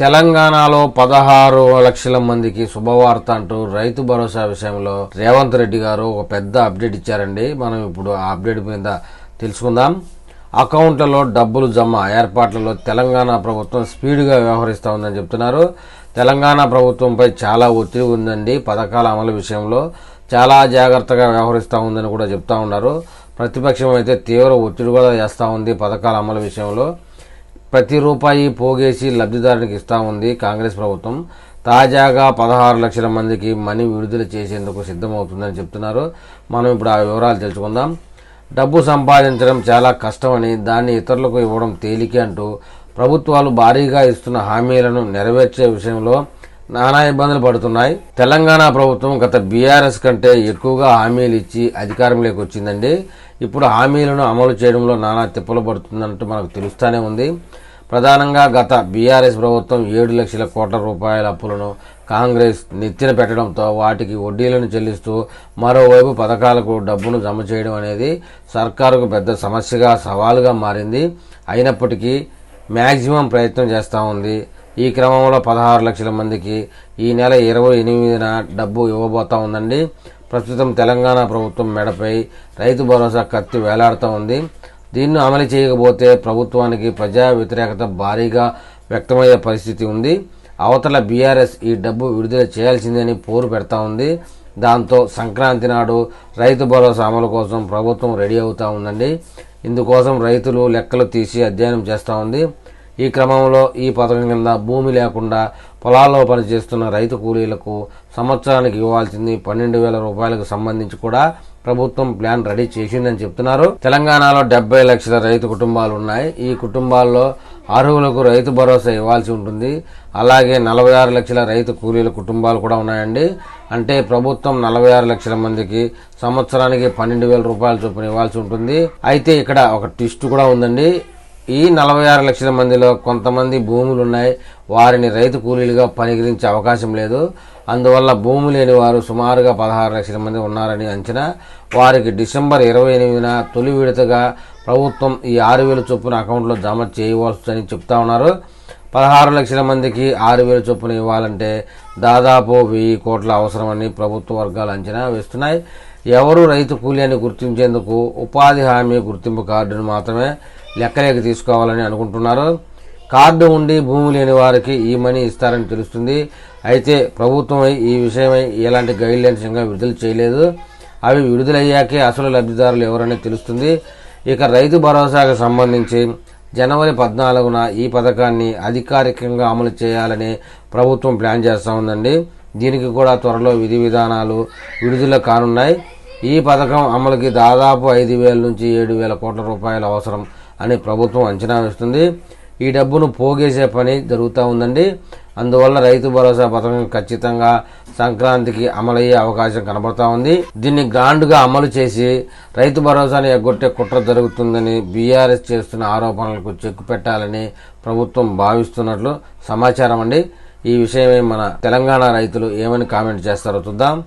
తెలంగాణలో పదహారు లక్షల మందికి శుభవార్త అంటూ రైతు భరోసా విషయంలో రేవంత్ రెడ్డి గారు ఒక పెద్ద అప్డేట్ ఇచ్చారండి. మనం ఇప్పుడు ఆ అప్డేట్ మీద తెలుసుకుందాం. అకౌంట్లలో డబ్బులు జమ ఏర్పాట్లలో తెలంగాణ ప్రభుత్వం స్పీడ్గా వ్యవహరిస్తూ ఉందని చెప్తున్నారు. తెలంగాణ ప్రభుత్వంపై చాలా ఒత్తిడి ఉందండి. పథకాల అమలు విషయంలో చాలా జాగ్రత్తగా వ్యవహరిస్తూ ఉందని కూడా చెప్తా ఉన్నారు. ప్రతిపక్షం అయితే తీవ్ర ఒత్తిడి కూడా చేస్తూ ఉంది పథకాల అమలు విషయంలో. ప్రతి రూపాయి పోగేసి లబ్ధిదారునికి ఇస్తా ఉంది కాంగ్రెస్ ప్రభుత్వం. తాజాగా పదహారు లక్షల మందికి మనీ విడుదల చేసేందుకు సిద్ధమవుతుందని చెప్తున్నారు. మనం ఇప్పుడు ఆ వివరాలు తెలుసుకుందాం. డబ్బు సంపాదించడం చాలా కష్టమని దాన్ని ఇతరులకు ఇవ్వడం తేలికే అంటూ ప్రభుత్వాలు భారీగా ఇస్తున్న హామీలను నెరవేర్చే విషయంలో నానా ఇబ్బందులు పడుతున్నాయి. తెలంగాణ ప్రభుత్వం గత బీఆర్ఎస్ కంటే ఎక్కువగా హామీలు ఇచ్చి అధికారంలోకి వచ్చిందండి. ఇప్పుడు హామీలను అమలు చేయడంలో నానా తిప్పలు పడుతుందంటూ మనకు తెలుస్తూనే ఉంది. ప్రధానంగా గత బీఆర్ఎస్ ప్రభుత్వం ఏడు లక్షల కోట్ల రూపాయల అప్పులను కాంగ్రెస్ నెత్తిన పెట్టడంతో వాటికి వడ్డీలను చెల్లిస్తూ మరోవైపు పథకాలకు డబ్బును జమ చేయడం అనేది సర్కారుకు పెద్ద సమస్యగా సవాలుగా మారింది. అయినప్పటికీ మ్యాక్సిమం ప్రయత్నం చేస్తూ ఉంది. ఈ క్రమంలో పదహారు లక్షల మందికి ఈ నెల ఇరవై ఎనిమిదిన డబ్బు ఇవ్వబోతా ఉందండి. ప్రస్తుతం తెలంగాణ ప్రభుత్వం మెడపై రైతు భరోసా కత్తి వేలాడుతూ ఉంది. దీన్ని అమలు చేయకపోతే ప్రభుత్వానికి ప్రజా వ్యతిరేకత భారీగా వ్యక్తమయ్యే పరిస్థితి ఉంది. అవతల బీఆర్ఎస్ ఈ డబ్బు విడుదల చేయాల్సిందని పోరు పెడతా ఉంది. దాంతో సంక్రాంతి నాడు రైతు భరోసా అమలు కోసం ప్రభుత్వం రెడీ అవుతూ ఉందండి. ఇందుకోసం రైతులు లెక్కలు తీసి అధ్యయనం చేస్తూ ఉంది. ఈ క్రమంలో ఈ పథకం కింద భూమి లేకుండా పొలాల్లో పనిచేస్తున్న రైతు కూలీలకు సంవత్సరానికి ఇవ్వాల్సింది పన్నెండు వేల రూపాయలకు సంబంధించి కూడా ప్రభుత్వం ప్లాన్ రెడీ చేసిందని చెప్తున్నారు. తెలంగాణలో డెబ్బై లక్షల రైతు కుటుంబాలు ఉన్నాయి. ఈ కుటుంబాల్లో అర్హులకు రైతు భరోసా ఇవ్వాల్సి ఉంటుంది. అలాగే నలభై ఆరు లక్షల రైతు కూలీల కుటుంబాలు కూడా ఉన్నాయండి. అంటే ప్రభుత్వం నలభై ఆరు లక్షల మందికి సంవత్సరానికి పన్నెండు వేల రూపాయల చొప్పున ఇవ్వాల్సి ఉంటుంది. అయితే ఇక్కడ ఒక ట్విస్ట్ కూడా ఉందండి. ఈ నలభై ఆరు లక్షల మందిలో కొంతమంది భూములు ఉన్నాయి వారిని రైతు కూలీలుగా పనికిరించే అవకాశం లేదు. అందువల్ల భూమి లేని వారు సుమారుగా పదహారు లక్షల మంది ఉన్నారని అంచనా. వారికి డిసెంబర్ ఇరవై ఎనిమిదిన తొలి విడతగా ప్రభుత్వం ఈ ఆరు వేల చొప్పున అకౌంట్లో జమ చేయవలసిందని చెప్తా ఉన్నారు. పదహారు లక్షల మందికి ఆరు వేల చొప్పున ఇవ్వాలంటే దాదాపు వెయ్యి కోట్ల అవసరమని ప్రభుత్వ వర్గాలు అంచనా వేస్తున్నాయి. ఎవరు రైతు కూలీ అని గుర్తించేందుకు ఉపాధి హామీ గుర్తింపు కార్డును మాత్రమే లెక్కలేక తీసుకోవాలని అనుకుంటున్నారు. కార్డు ఉండి భూమి లేని వారికి ఈ మనీ ఇస్తారని తెలుస్తుంది. అయితే ప్రభుత్వం ఈ విషయమై ఎలాంటి గైడ్ లైన్స్ ఇంకా విడుదల చేయలేదు. అవి విడుదలయ్యాకే అసలు లబ్ధిదారులు ఎవరని తెలుస్తుంది. ఇక రైతు భరోసాకు సంబంధించి జనవరి పద్నాలుగున ఈ పథకాన్ని అధికారికంగా అమలు చేయాలని ప్రభుత్వం ప్లాన్ చేస్తూ ఉందండి. దీనికి కూడా త్వరలో విధి విధానాలు విడుదల కానున్నాయి. ఈ పథకం అమలుకి దాదాపు ఐదు వేల నుంచి ఏడు వేల కోట్ల రూపాయలు అవసరం అని ప్రభుత్వం అంచనా వేస్తుంది. ఈ డబ్బును పోగేసే పని జరుగుతూ ఉందండి. అందువల్ల రైతు భరోసా పథకం ఖచ్చితంగా సంక్రాంతికి అమలయ్యే అవకాశం కనబడతా ఉంది. దీన్ని గ్రాండ్గా అమలు చేసి రైతు భరోసాని ఎగ్గొట్టే కుట్ర జరుగుతుందని బీఆర్ఎస్ చేస్తున్న ఆరోపణలకు చెక్కు పెట్టాలని ప్రభుత్వం భావిస్తున్నట్లు సమాచారం అండి. ఈ విషయమే మన తెలంగాణ రైతులు ఏమని కామెంట్ చేస్తారో చూద్దాం.